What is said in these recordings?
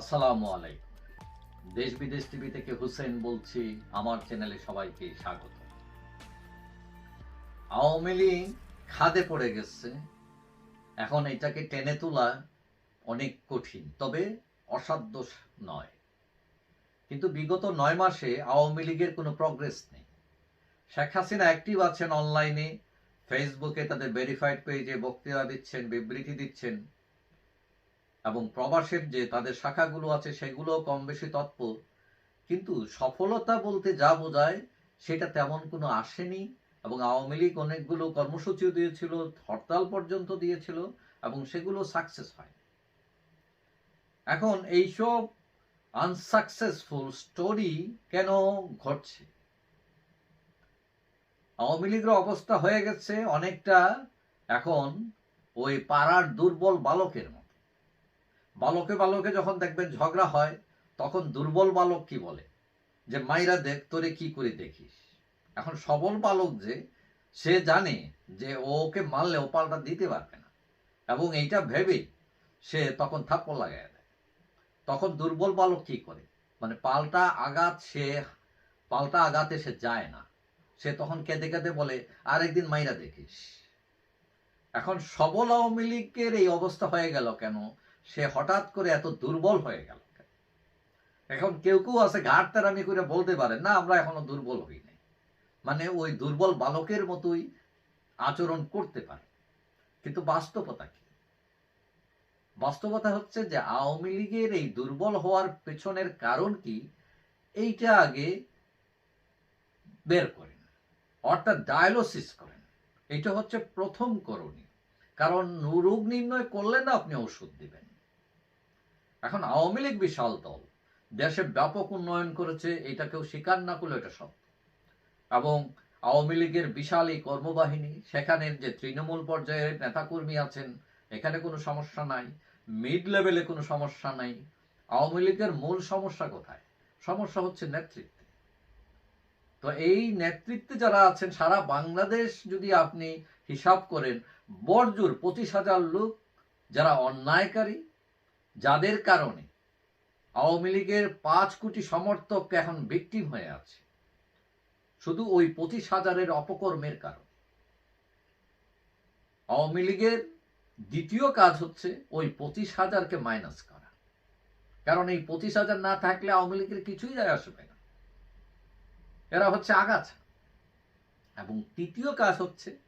আসসালামু আলাইকুম। দেশ বিদেশ টিভি থেকে হুসেন বলছি, আমার চ্যানেলে সবাইকে স্বাগত। আওয়ামী লীগ খাদে পড়ে গেছে। এখন এটাকে টেনে তোলা অনেক কঠিন, তবে অসাধ্য নয়। কিন্তু বিগত নয় মাসে আওয়ামী লীগের কোনো প্রগ্রেস নেই। শেখ হাসিনা অ্যাক্টিভ আছেন অনলাইনে ফেসবুকে তাদের ভেরিফাইড পেজে বক্তৃতা দিচ্ছেন, বিবৃতি দিচ্ছেন। এবং প্রবাসের যে তাদের শাখাগুলো আছে সেগুলো কম বেশি তৎপর। কিন্তু সফলতা বলতে যা বোঝায়, সেটা তেমন কোনো আসেনি এবং আওয়ামী লীগ অনেকগুলো কর্মসূচিও দিয়েছিল, হরতাল পর্যন্ত দিয়েছিল এবং সেগুলো সাকসেস হয় এখন এইসব আনসাকসেসফুল স্টোরি কেন ঘটছে? আওয়ামী লীগের অবস্থা হয়ে গেছে অনেকটা এখন ওই পাড়ার দুর্বল বালকের মতো। বালকে বালকে যখন দেখবেন ঝগড়া হয়, তখন দুর্বল বালক কি বলে? যে, মাইরা দেখ, তোরে কি করে দেখিস? এখন সবল বালক যে, সে জানে যে, ওকে মারলে ও পাল্টা দিতে পারবে না। এবং এইটা ভেবে সে তখন থাপ্পড় লাগাই দেয়। তখন দুর্বল বালক কি করে? মানে পাল্টা আঘাত সে, পাল্টা আঘাতে সে যায় না। সে তখন কেঁদে কেঁদে বলে, আরেকদিন মাইরা দেখিস। এখন সবল আওয়ামী লীগের এই অবস্থা হয়ে গেল কেন? সে হঠাৎ করে এত দুর্বল হয়ে গেল এখন কেউ কেউ আছে ঘাট তেরামি করে বলতে পারে না, আমরা এখনও দুর্বল হই নাই। মানে ওই দুর্বল বালকের মতোই আচরণ করতে পারে। কিন্তু বাস্তবতা কি? বাস্তবতা হচ্ছে যে আওয়ামী লীগের এই দুর্বল হওয়ার পেছনের কারণ কি, এইটা আগে বের করেন, অর্থাৎ ডায়ালোসিস করেন। এটা হচ্ছে প্রথম করণীয়। কারণ রোগ নির্ণয় করলে না, আপনি ওষুধ দিবেন। এখন আওয়ামী লীগ বিশাল দল। দেশে ব্যাপক উন্নয়ন করেছে এটা কেউ স্বীকার না করলে এটা সব এবং আওয়ামী লীগের বিশাল এই কর্মবাহিনী, সেখানের যে তৃণমূল পর্যায়ের নেতাকর্মী আছেন, এখানে কোনো সমস্যা নাই মিড লেভেলে কোনো সমস্যা নাই। আওয়ামী লীগের মূল সমস্যা কোথায়? সমস্যা হচ্ছে নেতৃত্বে। তো এই নেতৃত্বে যারা আছেন, সারা বাংলাদেশ যদি আপনি হিসাব করেন বর্জুর পঁচিশ হাজার লোক যারা অন্যায়কারী যাদের কারণে আওয়ামী লীগের পাঁচ কোটি সমর্থক এখন ভিকটিম হয়ে আছে। শুধু ওই পঁচিশ হাজারের অপকর্মের কারণে। আওয়ামী লীগের দ্বিতীয় কাজ হচ্ছে ওই পঁচিশ হাজারকে মাইনাস করা। কারণ এই পঁচিশ হাজার না থাকলে আওয়ামী লীগের কিছুই যায় আসবে না। এরা হচ্ছে আগাছা। এবং তৃতীয় কাজ হচ্ছে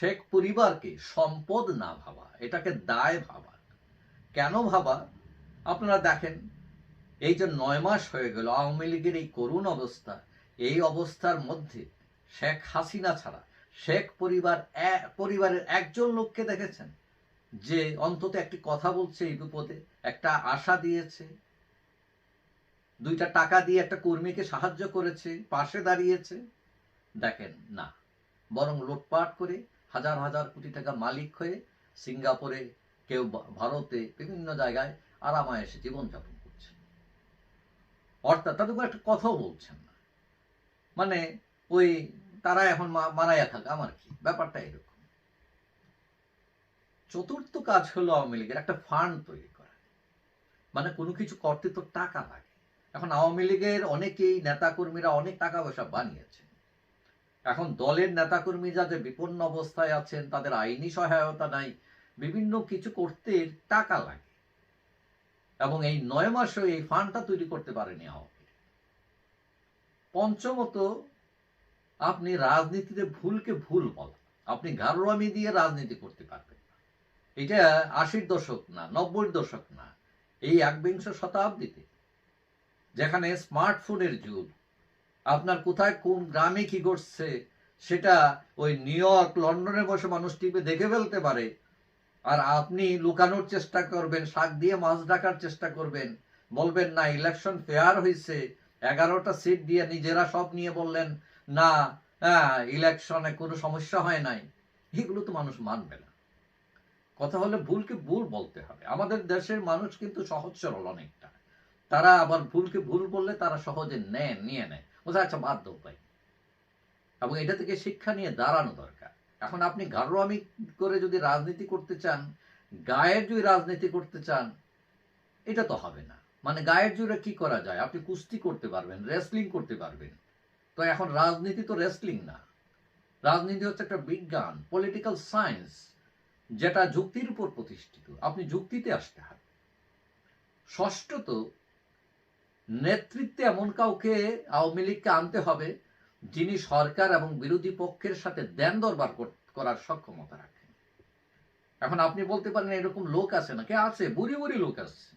শেখ পরিবারকে সম্পদ না ভাবা, এটাকে দায় ভাবা। কেন ভাবা? আপনারা দেখেন, এই যে নয় মাস হয়ে গেল, আওয়ামী লীগের এই করুণ অবস্থা, এই অবস্থার মধ্যে শেখ হাসিনা ছাড়া শেখ পরিবার পরিবারের একজন লোককে দেখেছেন? যে অন্তত একটি কথা বলছে এই বিপদে, একটা আশা দিয়েছে, দুইটা টাকা দিয়ে একটা কর্মীকে সাহায্য করেছে, পাশে দাঁড়িয়েছে। দেখেন, না। বরং লুটপাট করে হাজার হাজার কোটি টাকা মালিক হয়ে সিঙ্গাপুরে কেউ ভারতে বিভিন্ন জায়গায় আরামায়েসে জীবনযাপন করছে। অর্থাৎ তাদের একটা কথাও বলছেন না। মানে ওই তারা এখন মারাইয়া থাকে, আমার কি? ব্যাপারটা এরকম। চতুর্থ কাজ হলো আওয়ামী লীগের একটা ফান্ড তৈরি করা। মানে কোনো কিছু করতে তো টাকা লাগে। এখন আওয়ামী লীগের অনেকেই নেতাকর্মীরা অনেক টাকা পয়সা বানিয়েছে এখন দলের নেতাকর্মীরা যে বিপন্ন অবস্থায় আছেন, তাদের আইনি সহায়তা নাই বিভিন্ন কিছু করতে টাকা লাগে। এবং এই নয় মাসে এই ফান্ডটা তৈরি করতে পারেনি আওয়ামী পঞ্চমত, আপনি রাজনীতিতে ভুলকে ভুল বলা আপনি গারোয়ামি দিয়ে রাজনীতি করতে পারবেন এটা আশির দশক না নব্বই দশক না, এই একবিংশ শতাব্দীতে, যেখানে স্মার্টফোনের যুগ, আপনার কোথায় কোন গ্রামে কি ঘটছে, সেটা ওই নিউ ইয়র্ক, লন্ডনে বসে মানুষ টিভি দেখে ফেলতে পারে আর আপনি লুকানোর চেষ্টা করবেন, শাক দিয়ে মাছ ডাকার চেষ্টা করবেন। বলবেন, না ইলেকশন ফেয়ার হয়েছে এগারোটা সিট দিয়ে নিজেরা সব নিয়ে বললেন, না হ্যাঁ ইলেকশনে কোনো সমস্যা হয় নাই। এগুলো তো মানুষ মানবে না। কথা হলে ভুলকে ভুল বলতে হবে। আমাদের দেশের মানুষ কিন্তু সহজ সরল অনেকটা। তারা আবার ভুলকে ভুল বললে তারা সহজে নেন নিয়ে নেয়। বোঝা আচ্ছা বাধ্য উপায় এবং এটা থেকে শিক্ষা নিয়ে দাঁড়ানো দরকার। এখন আপনি গারোয়ামি করে যদি রাজনীতি করতে চান, গায়ের যদি রাজনীতি করতে চান, এটা তো হবে না। মানে গায়ের জোরে কি করা যায়? আপনি কুস্তি করতে পারবেন রেসলিং করতে পারবেন। তো এখন রাজনীতি তো রেসলিং না। রাজনীতি হচ্ছে একটা বিজ্ঞান পলিটিক্যাল সায়েন্স যেটা যুক্তির উপর প্রতিষ্ঠিত। আপনি যুক্তিতে আসতে হবে। ষষ্ঠত, নেতৃত্বে এমন কাউকে আওয়ামী লীগকে আনতে হবে যিনি সরকার এবং বিরোধী পক্ষের সাথে দেন দরবার করার সক্ষমতা রাখেন। এখন আপনি বলতে পারেন এরকম লোক আছে না, কে আছে? বুড়ি বুড়ি লোক আছে।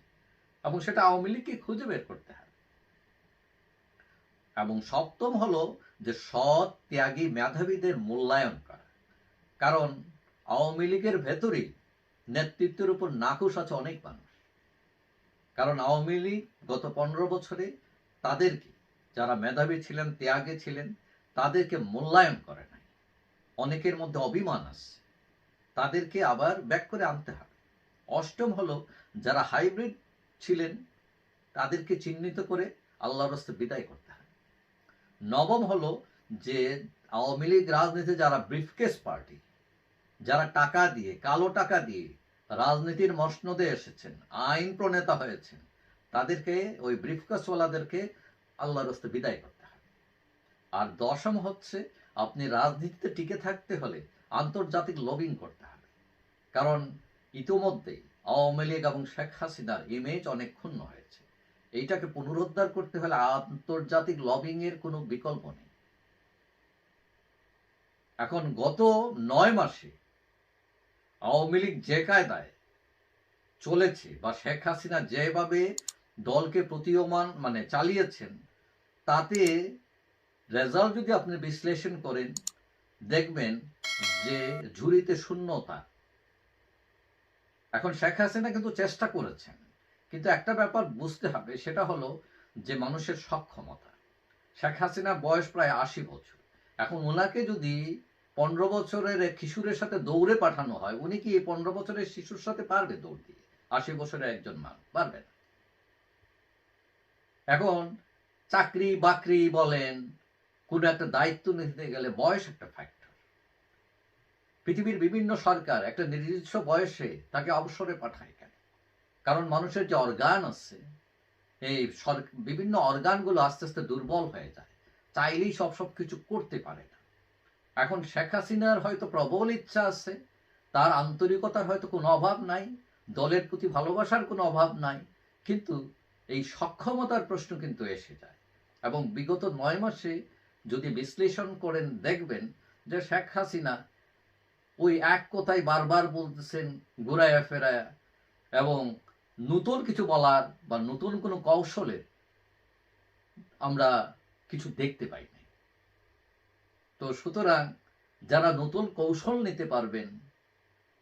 এবং সেটা আওয়ামী লীগকে খুঁজে বের করতে হবে। এবং সপ্তম হলো যে সৎ ত্যাগী মেধাবীদের মূল্যায়ন করা। কারণ আওয়ামী লীগের ভেতরেই নেতৃত্বের উপর নাকুশ আছে অনেক মানুষ। কারণ আওয়ামী লীগ গত পনেরো বছরে তাদেরকে যারা মেধাবী ছিলেন, ত্যাগে ছিলেন, তাদেরকে মূল্যায়ন করে নাই। অনেকের মধ্যে অভিমান আছে। তাদেরকে আবার ব্যাক করে আনতে হবে। অষ্টম হলো, যারা হাইব্রিড ছিলেন, তাদেরকে চিহ্নিত করে আল্লাহর রাস্তে বিদায় করতে হবে। নবম হলো, যে আওয়ামী লীগ রাজনীতি যারা ব্রিফকেস পার্টি, যারা টাকা দিয়ে, কালো টাকা দিয়ে রাজনীতির মসনদে এসেছেন, আইন প্রণেতা হয়েছেন, তাদেরকে, ওই ব্রিফকেসওয়ালাদেরকে আল্লাহর রাস্তে বিদায় করতে হবে আর দশম হচ্ছে, আপনি রাজনীতিতে টিকে থাকতে হলে আন্তর্জাতিক লবিং করতে হবে। কারণ ইতোমধ্যেই আওয়ামী লীগ এবং শেখ হাসিনার ইমেজ অনেক ক্ষুণ্ণ হয়েছে। এইটাকে পুনরুদ্ধার করতে হলে আন্তর্জাতিক লবিং এর কোনো বিকল্প নেই। এখন গত নয় মাসে আওয়ামী লীগ যে কায়দায় চলেছে বা শেখ হাসিনা যেভাবে দলকে প্রতীয়মান মানে চালিয়েছেন তাতে রেজাল্ট যদি আপনি বিশ্লেষণ করেন, দেখবেন যে ঝুড়িতে শূন্যতা। এখন শেখ হাসিনা কিন্তু চেষ্টা করেছেন, কিন্তু একটা ব্যাপার বুঝতে হবে, সেটা হলো যে মানুষের সক্ষমতা। শেখ হাসিনা বয়স প্রায় আশি বছর। এখন ওনাকে যদি পনেরো বছরের কিশোরের সাথে দৌড়ে পাঠানো হয়, উনি কি এই পনেরো বছরের শিশুর সাথে পারবে দৌড় দিয়ে? আশি বছরের একজন মানুষ পারবে না। এখন চাকরি বাকরি বলেন, কোন একটা দায়িত্ব নিতে গেলে বয়স একটা ফ্যাক্টর পৃথিবীর বিভিন্ন সরকার একটা নির্দিষ্ট বয়সে তাকে অবসরে পাঠায় কেন? কারণ মানুষের যে অর্গান আছে, এই বিভিন্ন অর্গানগুলো আস্তে আস্তে দুর্বল হয়ে যায়। চাইলেই সব সব কিছু করতে পারে না। এখন শেখ হাসিনার হয়তো প্রবল ইচ্ছা আছে, তার আন্তরিকতার হয়তো কোনো অভাব নাই, দলের প্রতি ভালোবাসার কোনো অভাব নাই, কিন্তু এই সক্ষমতার প্রশ্ন কিন্তু এসে যায়। এবং বিগত নয় মাসে যদি বিশ্লেষণ করেন, দেখবেন যে শেখ হাসিনা ওই এক কথাই বারবার বলতেছেন ঘুরায়া ফেরায়া এবং নতুন কিছু বলার বা নতুন কোনো কৌশলে আমরা কিছু দেখতে পাই নাই। তো সুতরাং যারা নতুন কৌশল নিতে পারবেন,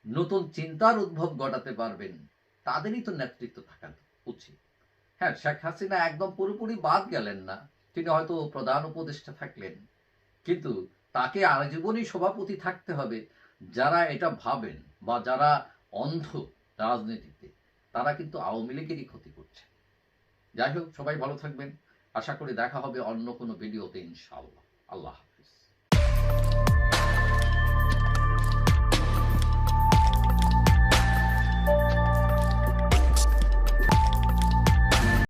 নতুন চিন্তার উদ্ভব ঘটাতে পারবেন, তাদেরই তো নেতৃত্ব থাকা উচিত। হ্যাঁ শেখ হাসিনা একদম পুরোপুরি বাদ গেলেন না। তিনি হয়তো প্রধান উপদেষ্টা থাকলেন। কিন্তু তাকে আজীবনই সভাপতি থাকতে হবে। যারা এটা ভাবেন বা যারা অন্ধ রাজনীতিতে, তারা কিন্তু আওয়ামী লীগেরই ক্ষতি করছে। যাই হোক, সবাই ভালো থাকবেন। আশা করি দেখা হবে অন্য কোনো ভিডিওতে ইনশাআল্লাহ। আল্লাহ